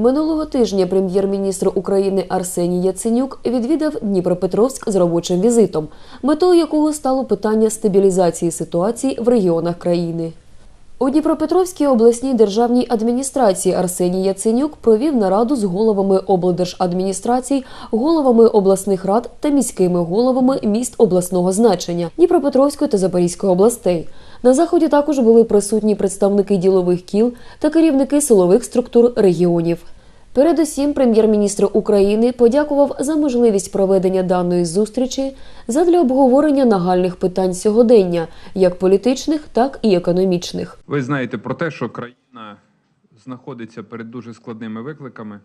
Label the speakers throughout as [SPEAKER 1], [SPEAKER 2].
[SPEAKER 1] Минулого тижня прем'єр-міністр України Арсеній Яценюк відвідав Дніпропетровськ з робочим візитом, метою якого стало питання стабілізації ситуації в регіонах країни. У Дніпропетровській обласній державній адміністрації Арсеній Яценюк провів нараду з головами облдержадміністрацій, головами обласних рад та міськими головами міст обласного значення Дніпропетровської та Запорізької областей. На заході також були присутні представники ділових кіл та керівники силових структур регіонів. Передусім, прем'єр-міністр України подякував за можливість проведення даної зустрічі задля обговорення нагальних питань сьогодення, як політичних, так і економічних.
[SPEAKER 2] Ви знаєте про те, що країна знаходиться перед дуже складними викликами.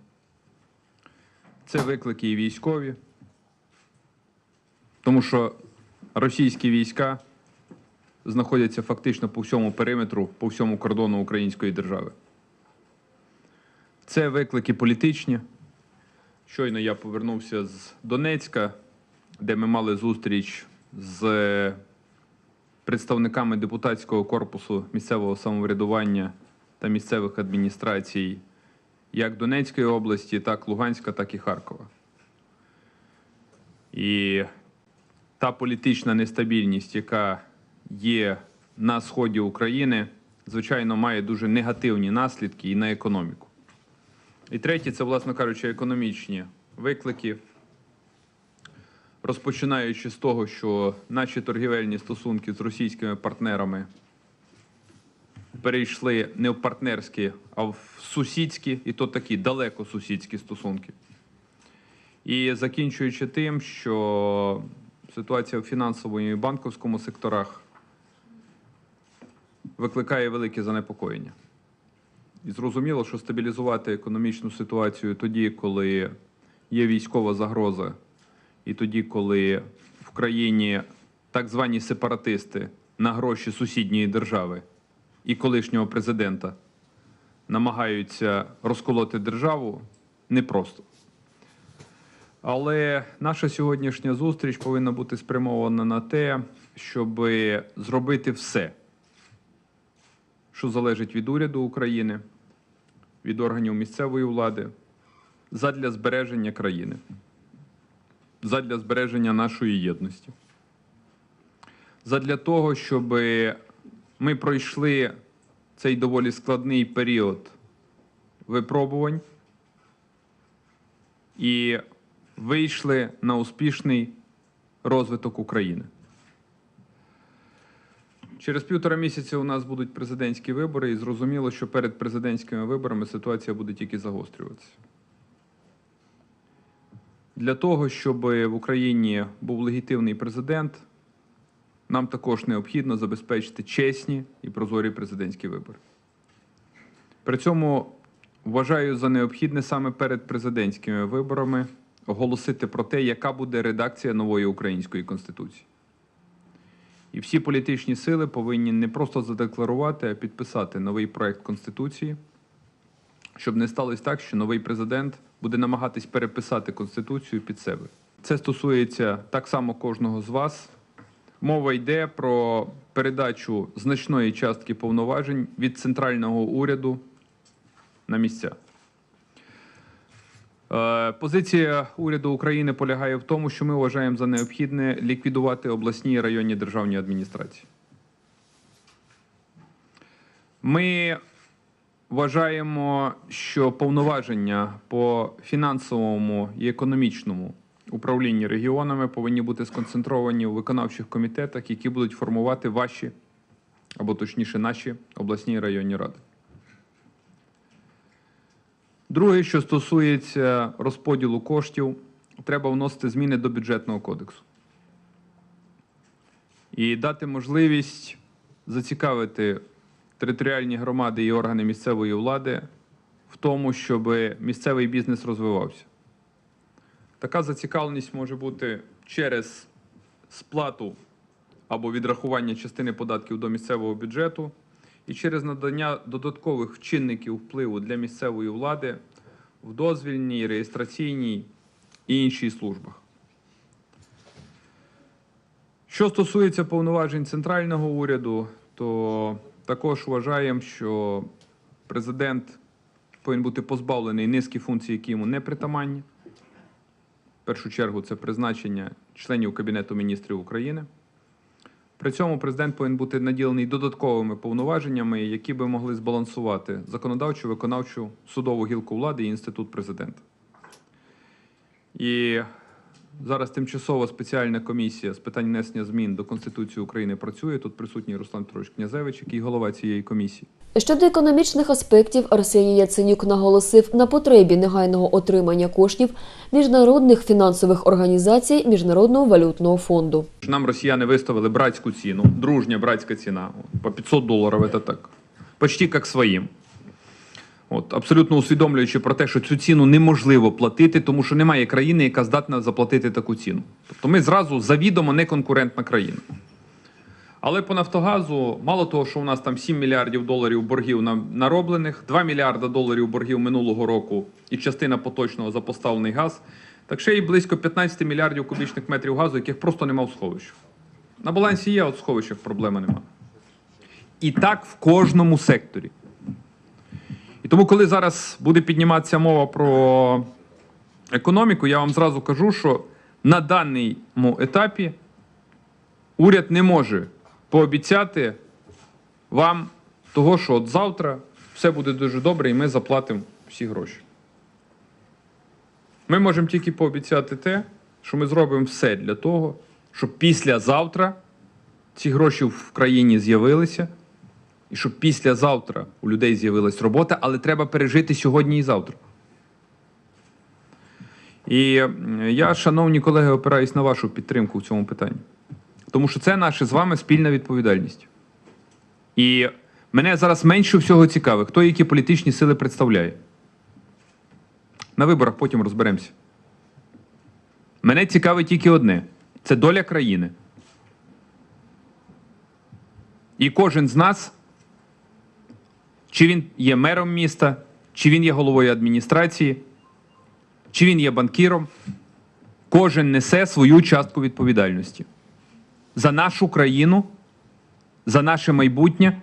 [SPEAKER 2] Це виклики і військові, тому що російські війська знаходяться фактично по всьому периметру, по всьому кордону Української держави. Це виклики політичні. Щойно я повернувся з Донецька, де ми мали зустріч з представниками депутатського корпусу місцевого самоврядування та місцевих адміністрацій як Донецької області, так Луганська, так і Харкова. І та політична нестабільність, яка є на сході України, звичайно, має дуже негативні наслідки і на економіку. І третє, це, власно кажучи, економічні виклики розпочинаючи з того, що наші торгівельні стосунки з російськими партнерами перейшли не в партнерські, а в сусідські, і то такі далеко сусідські стосунки. І закінчуючи тим, що ситуація в фінансовому і банковському секторах викликає велике занепокоєння. І зрозуміло, що стабілізувати економічну ситуацію тоді, коли є військова загроза, і тоді, коли в країні так звані сепаратисти на гроші сусідньої держави і колишнього президента намагаються розколоти державу, непросто. Але наша сьогоднішня зустріч повинна бути спрямована на те, щоб зробити все, що залежить від уряду України, від органів місцевої влади, задля збереження країни задля збереження нашої єдності. Задля того, щоб ми пройшли цей доволі складний період випробувань і вийшли на успішний розвиток України. Через півтора місяця у нас будуть президентські вибори, і зрозуміло, що перед президентськими виборами ситуація буде тільки загострюватися. Для того, щоб в Україні був легітимний президент, нам також необхідно забезпечити чесні і прозорі президентські вибори. При цьому вважаю за необхідне саме перед президентськими виборами оголосити про те, яка буде редакція нової української конституції. І всі політичні сили повинні не просто задекларувати, а підписати новий проект Конституції, щоб не сталося так, що новий президент буде намагатись переписати Конституцію під себе. Це стосується так само кожного з вас. Мова йде про передачу значної частки повноважень від центрального уряду на місця. Е, Позиція уряду України полягає в тому, що ми вважаємо за необхідне ліквідувати обласні і районні державні адміністрації. Ми вважаємо, що повноваження по фінансовому і економічному управлінні регіонами повинні бути сконцентровані у виконавчих комітетах, які будуть формувати ваші або точніше наші обласні і районні ради. Друге, що стосується розподілу коштів, треба вносити зміни до бюджетного кодексу і дати можливість зацікавити територіальні громади і органи місцевої влади в тому, щоб місцевий бізнес розвивався. Така зацікавленість може бути через сплату або відрахування частини податків до місцевого бюджету і через надання додаткових чинників впливу для місцевої влади в дозвільній, реєстраційній і іншій службах. Що стосується повноважень центрального уряду, то також вважаємо, що президент повинен бути позбавлений низки функцій, які йому не притаманні. В першу чергу це призначення членів Кабінету міністрів України. При цьому президент повинен бути наділений додатковими повноваженнями, які би могли збалансувати законодавчу, виконавчу, судову гілку влади і інститут президента. І зараз тимчасова спеціальна комісія з питань внесення змін до Конституції України працює. Тут присутній Руслан Петрович Князевич, який голова цієї комісії.
[SPEAKER 1] Щодо економічних аспектів, Арсеній Яценюк наголосив на потребі негайного отримання коштів міжнародних фінансових організацій Міжнародного валютного фонду.
[SPEAKER 2] Нам росіяни виставили братську ціну, дружня братська ціна, по 500 доларів, це так, почти як своїм. От, абсолютно усвідомлюючи про те, що цю ціну неможливо платити, тому що немає країни, яка здатна заплатити таку ціну. Тобто ми зразу завідомо неконкурентна країна. Але по Нафтогазу, мало того, що у нас там 7 мільярдів доларів боргів нароблених, 2 мільярда доларів боргів минулого року і частина поточного за поставлений газ, так ще й близько 15 мільярдів кубічних метрів газу, яких просто нема в сховищах. На балансі є, от в сховищах проблеми нема. І так в кожному секторі. І тому, коли зараз буде підніматися мова про економіку, я вам зразу кажу, що на даному етапі уряд не може пообіцяти вам того, що от завтра все буде дуже добре і ми заплатимо всі гроші. Ми можемо тільки пообіцяти те, що ми зробимо все для того, щоб післязавтра ці гроші в країні з'явилися, і щоб післязавтра у людей з'явилась робота, але треба пережити сьогодні і завтра. І я, шановні колеги, опираюсь на вашу підтримку в цьому питанні. Тому що це наша з вами спільна відповідальність. І мене зараз менше всього цікавить, хто які політичні сили представляє. На виборах потім розберемося. Мене цікавить тільки одне: це доля країни. І кожен з нас, чи він є мером міста, чи він є головою адміністрації, чи він є банкіром, кожен несе свою частку відповідальності. За нашу країну, за наше майбутнє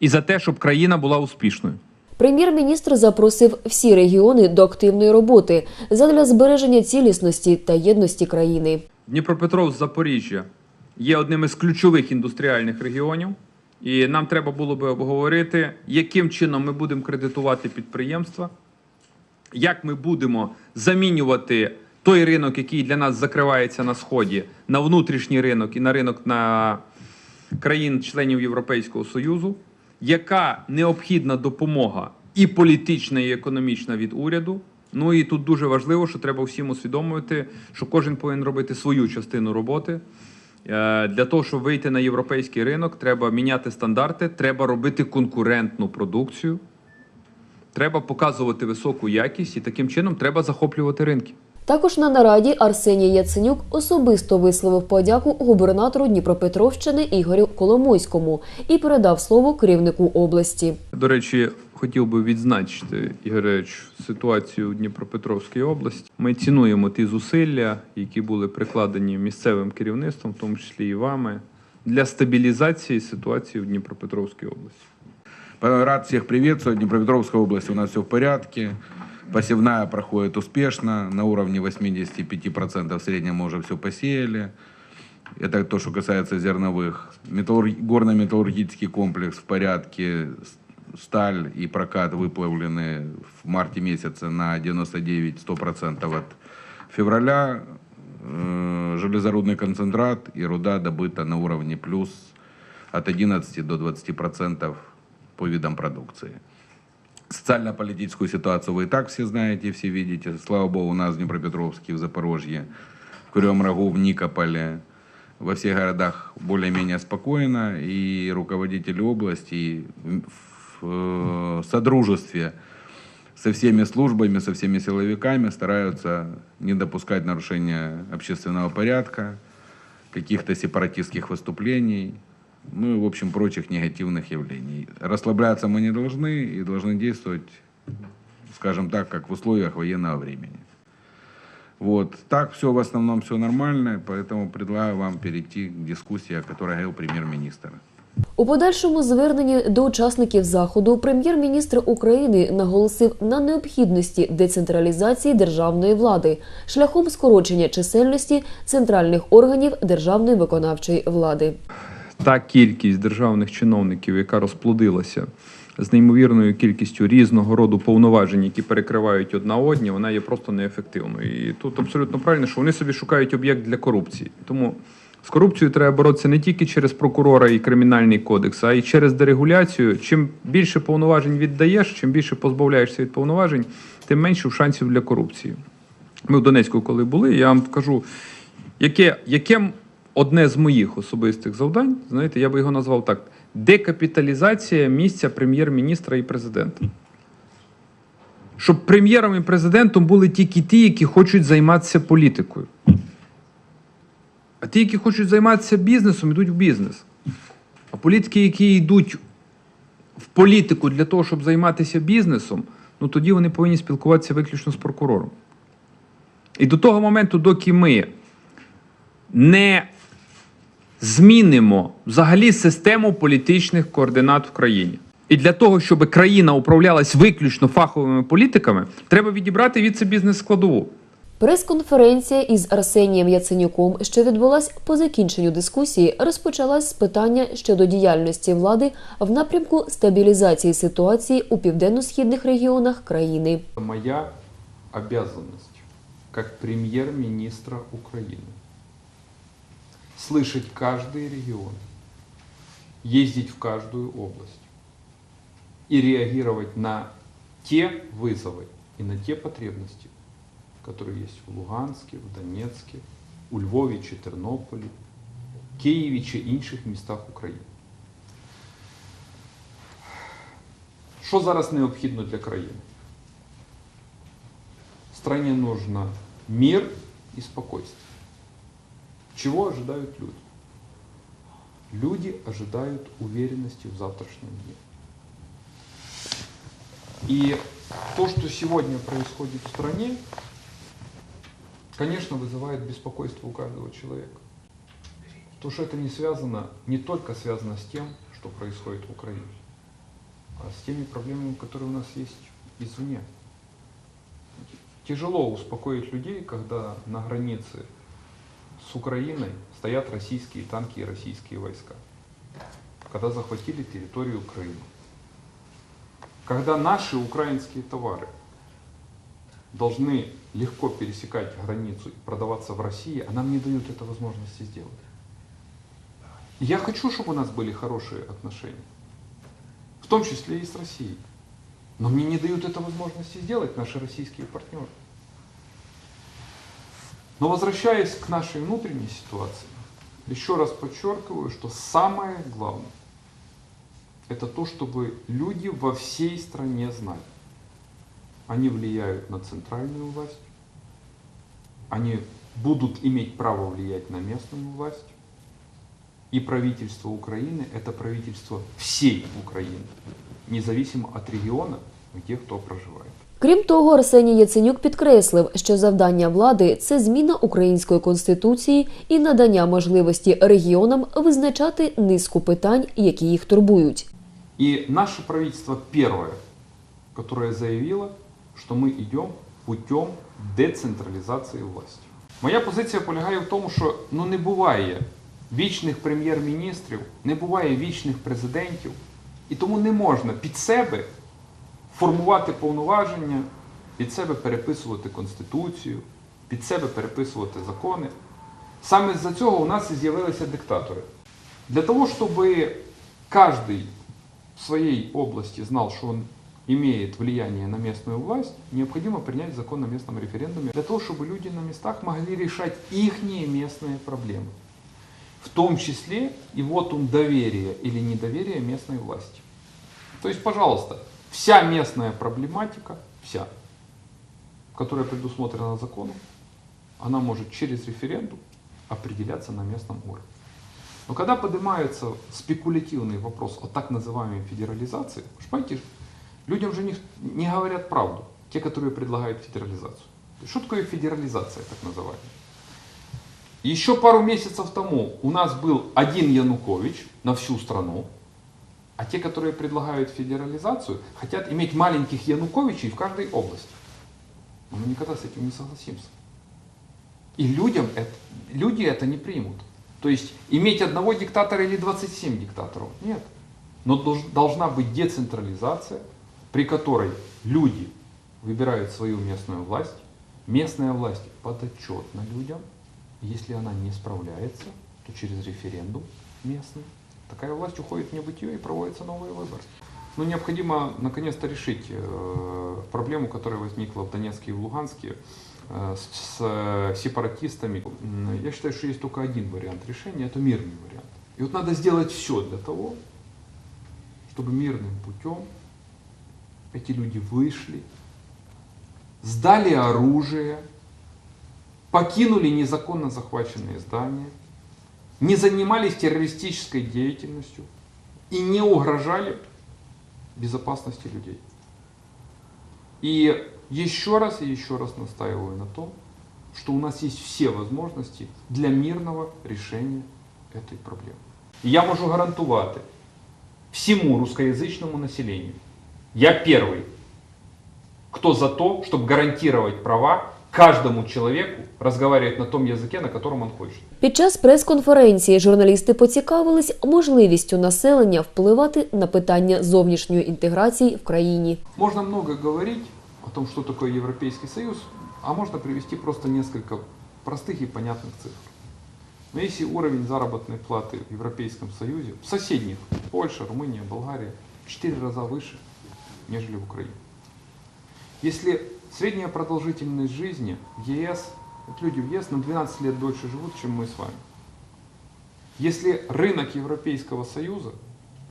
[SPEAKER 2] і за те, щоб країна була успішною.
[SPEAKER 1] Прем'єр-міністр запросив всі регіони до активної роботи задля збереження цілісності та єдності країни.
[SPEAKER 2] Дніпропетровськ, Запоріжжя є одним із ключових індустріальних регіонів, і нам треба було би обговорити, яким чином ми будемо кредитувати підприємства, як ми будемо замінювати той ринок, який для нас закривається на сході, на внутрішній ринок і на ринок на країн-членів Європейського Союзу, яка необхідна допомога і політична, і економічна від уряду. Ну і тут дуже важливо, що треба всім усвідомлювати, що кожен повинен робити свою частину роботи. Е, Для того, щоб вийти на європейський ринок, треба міняти стандарти, треба робити конкурентну продукцію, треба показувати високу якість і таким чином треба захоплювати ринки.
[SPEAKER 1] Також на нараді Арсеній Яценюк особисто висловив подяку губернатору Дніпропетровщини Ігорю Коломойському і передав слово керівнику області.
[SPEAKER 2] До речі, хотів би відзначити Ігоревич, ситуацію у Дніпропетровській області. Ми цінуємо ті зусилля, які були прикладені місцевим керівництвом, в тому числі і вами, для стабілізації ситуації в Дніпропетровській області.
[SPEAKER 3] Рад всех приветствовать. Днепропетровская область у нас все в порядке. Посевная проходит успешно. На уровне 85% в среднем мы уже все посеяли. Это то, что касается зерновых. Металлург... Горно-металлургический комплекс в порядке. Сталь и прокат выплавлены в марте месяце на 99-100% от февраля. Э, Железорудный концентрат и руда добыта на уровне плюс от 11 до 20% по видам продукции. Социально-политическую ситуацию вы и так все знаете, все видите. Слава богу, у нас в Днепропетровске, в Запорожье, в Кривом Рогу, в Никополе, во всех городах более-менее спокойно. И руководители области в, э, содружестве со всеми службами, со всеми силовиками стараются не допускать нарушения общественного порядка, каких-то сепаратистских выступлений, ну и, в общем, прочих негативных явлений. Расслабляться мы не должны и должны действовать, скажем так, как в условиях военного времени. Вот. Так все в основном все нормально, поэтому предлагаю вам перейти к дискуссии, о которой говорил премьер-министр.
[SPEAKER 1] У подальшому зверненні до учасників заходу прем'єр-міністр України наголосив на необхідності децентралізації державної влади шляхом скорочення чисельності центральних органів державної виконавчої влади.
[SPEAKER 2] та кількість державних чиновників, яка розплодилася з неймовірною кількістю різного роду повноважень, які перекривають одна одні, вона є просто неефективною. І тут абсолютно правильно, що вони собі шукають об'єкт для корупції. Тому з корупцією треба боротися не тільки через прокурора і кримінальний кодекс, а й через дерегуляцію. Чим більше повноважень віддаєш, чим більше позбавляєшся від повноважень, тим менше шансів для корупції. Ми в Донецьку, коли були, я вам кажу, яке, яке одне з моїх особистих завдань, знаєте, я би його назвав так: декапіталізація місця прем'єр-міністра і президента. Щоб прем'єром і президентом були тільки ті, які хочуть займатися політикою. А ті, які хочуть займатися бізнесом, йдуть в бізнес. А політики, які йдуть в політику для того, щоб займатися бізнесом, ну тоді вони повинні спілкуватися виключно з прокурором. І до того моменту, доки ми не змінимо взагалі систему політичних координат в країні. І для того, щоб країна управлялась виключно фаховими політиками, треба відібрати від це бізнес-складову.
[SPEAKER 1] Прес-конференція із Арсенієм Яценюком, що відбулась по закінченню дискусії, розпочалась з питання щодо діяльності влади в напрямку стабілізації ситуації у південно-східних регіонах країни.
[SPEAKER 2] Моя обязанность как премьер-министра Украины слышать каждый регион, ездить в каждую область и реагировать на те вызовы и на те потребности, которые есть в Луганске, в Донецке, у Львові чи Тернополі, Києві чи інших містах України. Що зараз необхідно для країни? Стране нужно мир и спокойствие. Чего ожидают люди? Люди ожидают уверенности в завтрашнем дне. И то, что сегодня происходит в стране, конечно, вызывает беспокойство у каждого человека. То, что это не связано, не только связано с тем, что происходит в Украине, а с теми проблемами, которые у нас есть извне. Тяжело успокоить людей, когда на границе с Украиной стоят российские танки и российские войска. Когда захватили территорию Крыма. Когда наши украинские товары должны легко пересекать границу и продаваться в России, а нам не дают этой возможности сделать. Я хочу, чтобы у нас были хорошие отношения, в том числе и с Россией. Но мне не дают это возможности сделать наши российские партнеры. Но возвращаясь к нашей внутренней ситуации, еще раз подчеркиваю, что самое главное – это то, чтобы люди во всей стране знали. Они влияют на центральную власть, они будут иметь право влиять на местную власть, и правительство Украины – это правительство всей Украины, независимо от региона, где кто проживает.
[SPEAKER 1] Крім того, Арсеній Яценюк підкреслив, що завдання влади це зміна української конституції і надання можливості регіонам визначати низку питань, які їх турбують.
[SPEAKER 2] И наше правительство первое, которое заявило, что мы идем путем децентралізації власті. Моя позиція полягає в тому, що ну не буває вічних прем'єр-міністрів, не буває вічних президентів, і тому не можна під себе формувати повноваження, під себе переписувати конституцію, під себе переписувати закони. Саме з-за цього у нас і з'явилися диктатори. Для того, чтобы каждый в своей области знал, что он имеет влияние на местную власть, необходимо принять закон о местном референдуме для того, чтобы люди на местах могли решать их местные проблемы. В том числе и вот он доверие или недоверие местной власти. То есть, пожалуйста, вся местная проблематика, вся, которая предусмотрена законом, она может через референдум определяться на местном уровне. Но когда поднимается спекулятивный вопрос о так называемой федерализации, понимаете, людям же не, не говорят правду, те, которые предлагают федерализацию. Что такое федерализация, так называемая? Еще пару месяцев тому у нас был один Янукович на всю страну, А те, которые предлагают федерализацию, хотят иметь маленьких Януковичей в каждой области. Но мы никогда с этим не согласимся. И людям это, люди это не примут. То есть иметь одного диктатора или 27 диктаторов. Нет. Но долж- должна быть децентрализация, при которой люди выбирают свою местную власть. Местная власть подотчетна людям. Если она не справляется, то через референдум местный такая власть уходит в небытие и проводятся новые выборы. Но необходимо наконец-то решить э, проблему, которая возникла в Донецке и в Луганске э, с, э, сепаратистами. Я считаю, что есть только один вариант решения, это мирный вариант. И вот надо сделать все для того, чтобы мирным путем эти люди вышли, сдали оружие, покинули незаконно захваченные здания, не занимались террористической деятельностью и не угрожали безопасности людей. И еще раз и еще раз настаиваю на том, что у нас есть все возможности для мирного решения этой проблеми. І я можу гарантувати всему русскоязычному населению. Я первый, кто за то, чтобы гарантировать права каждому человеку разговаривать на том языке, на котором он хочет.
[SPEAKER 1] Під час прес-конференції журналісти поцікавились можливістю населення впливати на питання зовнішньої інтеграції в країні.
[SPEAKER 2] Можно много говорить о том, что такое Европейский Союз, а можно привести просто несколько простых и понятных цифр. Но если уровень заработной платы в Европейском Союзе, в соседних, Польша, Румыния, Болгария, в 4 раза выше, нежели в Украине. Если средняя продолжительность жизни в ЕС, вот люди в ЕС на 12 лет дольше живут, чем мы с вами. Если рынок Европейского Союза,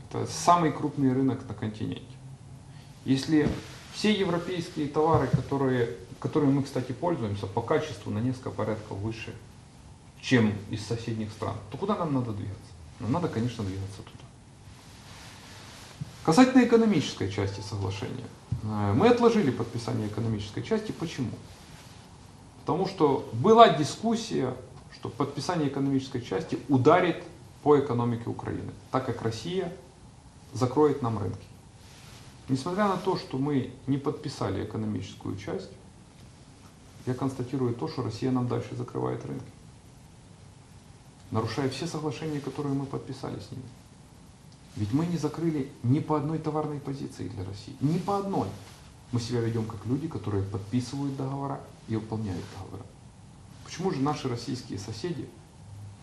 [SPEAKER 2] это самый крупный рынок на континенте, если все европейские товары, которые, которыми мы, кстати, пользуемся, по качеству на несколько порядков выше, чем из соседних стран, то куда нам надо двигаться? Нам надо, конечно, двигаться туда. Касательно экономической части соглашения. Э, Мы отложили подписание экономической части. Почему? Потому что была дискуссия, что подписание экономической части ударит по экономике Украины, так как Россия закроет нам рынки. Несмотря на то, что мы не подписали экономическую часть, я констатирую то, что Россия нам дальше закрывает рынки. Нарушая все соглашения, которые мы подписали с ними. Ведь мы не закрыли ни по одной товарной позиции для России. Ни по одной. Мы себя ведем как люди, которые подписывают договора и выполняют договора. Почему же наши российские соседи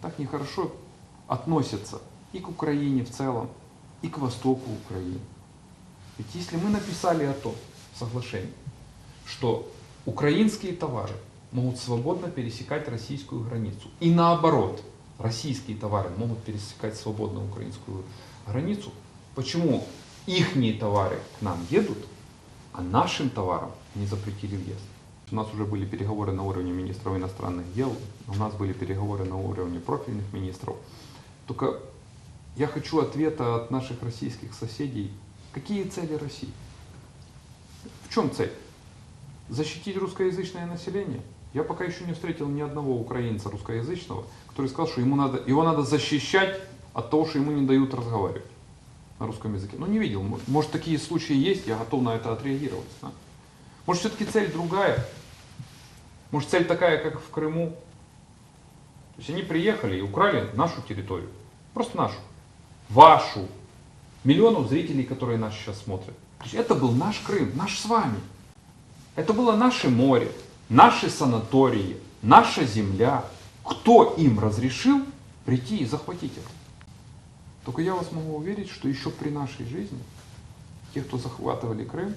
[SPEAKER 2] так нехорошо относятся и к Украине в целом, и к востоку Украины? Ведь если мы написали о том соглашении, что украинские товары могут свободно пересекать российскую границу, и наоборот, российские товары могут пересекать свободно украинскую границу, почему ихние товары к нам едут, а нашим товарам не запретили въезд? У нас уже были переговоры на уровне министров иностранных дел, у нас были переговоры на уровне профильных министров. Только я хочу ответа от наших российских соседей, какие цели России? В чем цель? Защитить русскоязычное население? Я пока еще не встретил ни одного украинца русскоязычного, который сказал, что ему надо, его надо защищать от того, что ему не дают разговаривать на русском языке. Ну, не видел. Может, такие случаи есть, я готов на это отреагировать. да. Может, все-таки цель другая? Может, цель такая, как в Крыму? То есть они приехали и украли нашу территорию. Просто нашу. Вашу. Миллионов зрителей, которые нас сейчас смотрят. То есть это был наш Крым, наш с вами. Это было наше море, наши санатории, наша земля. Кто им разрешил прийти и захватить это? Только я вас могу уверить, что еще при нашей жизни те, кто захватывали Крым,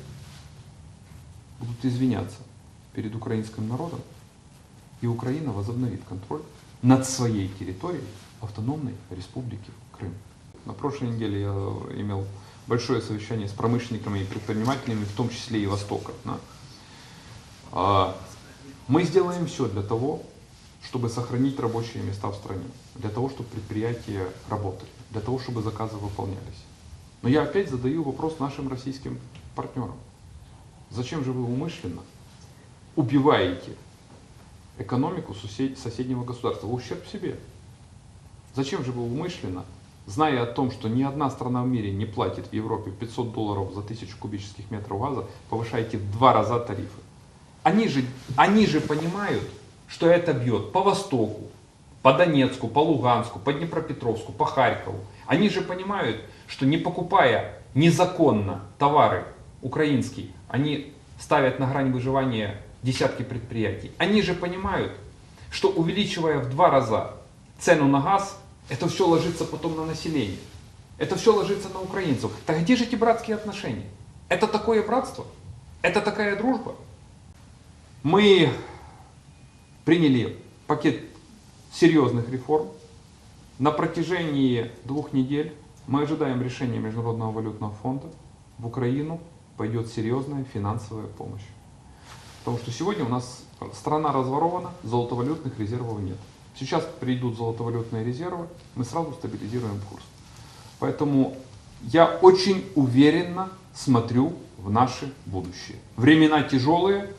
[SPEAKER 2] будут извиняться перед украинским народом, и Украина возобновит контроль над своей территорией автономной республики Крым. На прошлой неделе я имел большое совещание с промышленниками и предпринимателями, в том числе и Востока. А, Мы сделаем все для того, чтобы сохранить рабочие места в стране, для того, чтобы предприятия работали, для того, чтобы заказы выполнялись. Но я опять задаю вопрос нашим российским партнерам. Зачем же вы умышленно убиваете экономику соседнего государства в ущерб себе? Зачем же вы умышленно зная о том, что ни одна страна в мире не платит в Европе 500 долларов за тысячу кубических метров газа, повышаете в два раза тарифы. Они же, они же понимают, что это бьет по Востоку, по Донецку, по Луганску, по Днепропетровску, по Харькову. Они же понимают, что не покупая незаконно товары украинские, они ставят на грань выживания десятки предприятий. Они же понимают, что увеличивая в два раза цену на газ, это все ложится потом на население. Это все ложится на украинцев. Так где же эти братские отношения? Это такое братство? Это такая дружба? Мы приняли пакет серьезных реформ. На протяжении двух недель мы ожидаем решения Международного валютного фонда. В Украину пойдет серьезная финансовая помощь. Потому что сегодня у нас страна разворована, золотовалютных резервов нет. Сейчас придут золотовалютные резервы, мы сразу стабилизируем курс. Поэтому я очень уверенно смотрю в наше будущее. Времена тяжелые,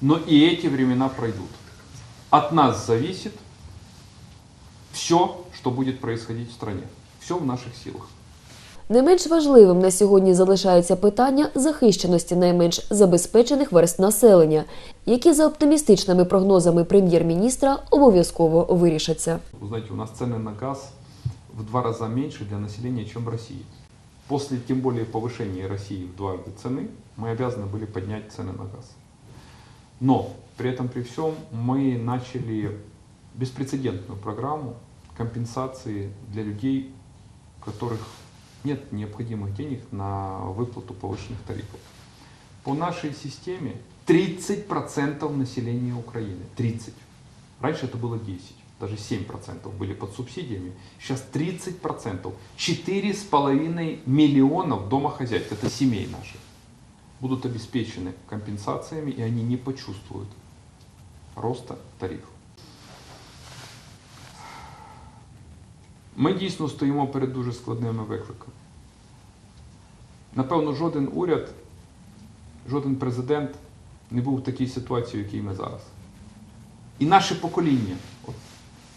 [SPEAKER 2] но и эти времена пройдут. От нас зависит все, что будет происходить в стране. Все в наших силах.
[SPEAKER 1] Не менш важливим на сьогодні залишається питання захищеності найменш забезпечених верст населення, які за оптимістичними прогнозами прем'єр-міністра обов'язково вирішаться.
[SPEAKER 2] Вы знаете, у нас цены на газ в два раза меньше для населения, чем в России. После, тем более, повышения России в дважды цены, мы обязаны были поднять цены на газ. Но при этом, при всем, мы начали беспрецедентную программу компенсации для людей, у которых нет необходимых денег на выплату повышенных тарифов. По нашей системе 30% населения Украины, 30. Раньше это было 10, даже 7% были под субсидиями. Сейчас 30%. 4,5 миллионов домохозяйств, это семей наших, будут обеспечены компенсациями, и они не почувствуют роста тарифов. Ми дійсно стоїмо перед дуже складними викликами. Напевно, жоден уряд, жоден президент не був в такій ситуації, в якій ми зараз. І наше покоління, от,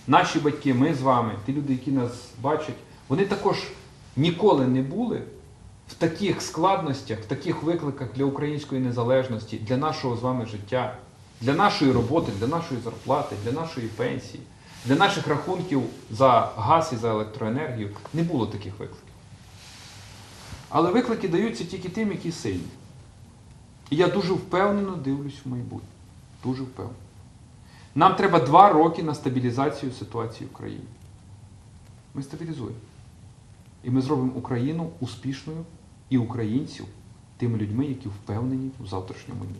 [SPEAKER 2] наші батьки, ми з вами, ті люди, які нас бачать, вони також ніколи не були в таких складностях, в таких викликах для української незалежності, для нашого з вами життя, для нашої роботи, для нашої зарплати, для нашої пенсії, для наших рахунків за газ і за електроенергію. Не було таких викликів. Але виклики даються тільки тим, які сильні. І я дуже впевнено дивлюсь в майбутнє. Дуже впевнено. Нам треба два роки на стабілізацію ситуації в країні. Ми стабілізуємо. І ми зробимо Україну успішною і українців тими людьми, які впевнені в завтрашньому дні.